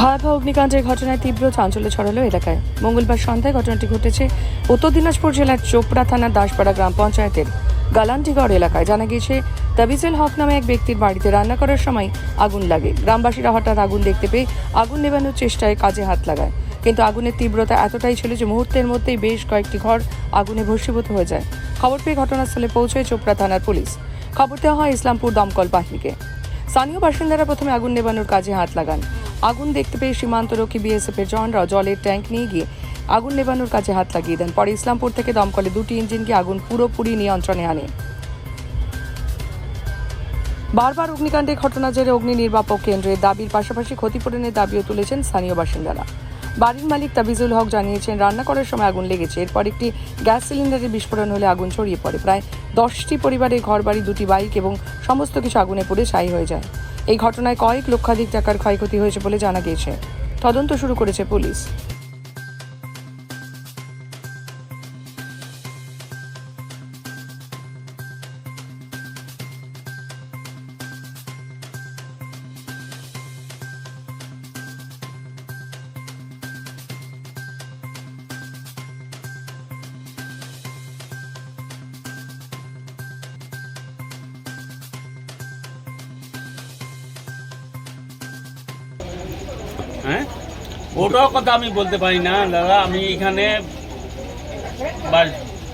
ভয়াবহ অগ্নিকাণ্ডের ঘটনায় তীব্র চাঞ্চল্য ছড়ালো এলাকায়। মঙ্গলবার সন্ধ্যায় ঘটনাটি ঘটেছে উত্তর দিনাজপুর জেলার চোপড়া থানার দাসপাড়া গ্রাম পঞ্চায়েতের গালান্টিগড় এলাকায়। জানা গিয়েছে, তাবিজুল হক নামে এক ব্যক্তির বাড়িতে রান্না করার সময় আগুন লাগে। গ্রামবাসীরা হঠাৎ আগুন দেখতে পেয়ে আগুন নেভানোর চেষ্টায় কাজে হাত লাগায়। কিন্তু আগুনের তীব্রতা এতটাই ছিল যে মুহূর্তের মধ্যেই বেশ কয়েকটি ঘর আগুনে ভস্মীভূত হয়ে যায়। খবর পেয়ে ঘটনাস্থলে পৌঁছয় চোপড়া থানার পুলিশ। খবর দেওয়া হয় ইসলামপুর দমকল বাহিনীকে। স্থানীয় বাসিন্দারা প্রথমে আগুন নেভানোর কাজে হাত লাগান। আগুন দেখতে পেয়ে সীমান্তরক্ষী বিএসএফ এর জওয়ানরা জলের ট্যাঙ্ক নিয়ে গিয়ে আগুন নেভানোর কাজে হাত লাগিয়ে দেন। পরে ইসলামপুর থেকে দমকলে দুটি ইঞ্জিনকে আগুন পুরোপুরি নিয়ন্ত্রণে আনে। বারবার অগ্নিকাণ্ডের ঘটনা জেরে অগ্নি নির্বাপক কেন্দ্রের দাবির পাশাপাশি ক্ষতিপূরণের দাবিও তুলেছেন স্থানীয় বাসিন্দারা। বাড়ির মালিক তাবিজুল হক জানিয়েছেন, রান্না করার সময় আগুন লেগেছে। এরপর একটি গ্যাস সিলিন্ডারের বিস্ফোরণ হলে আগুন ছড়িয়ে পড়ে। প্রায় দশটি পরিবারের ঘরবাড়ি, দুটি বাইক এবং সমস্ত কিছু আগুনে পুড়ে ছাই হয়ে যায়। এই ঘটনায় কয়েক লক্ষাধিক টাকার ক্ষয়ক্ষতি হয়েছে বলে জানা গিয়েছে। তদন্ত শুরু করেছে পুলিশ। হ্যাঁ? ওটাও কথা আমি বলতে পারি না দাদা আমি এখানে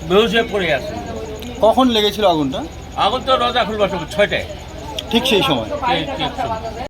বেহুশ হয়ে পড়ে আছি। কখন লেগেছিল আগুনটা? আগুন তো রোজা খুলবার সময় ছয়টায়। ঠিক সেই সময়। ঠিক ঠিক সময়।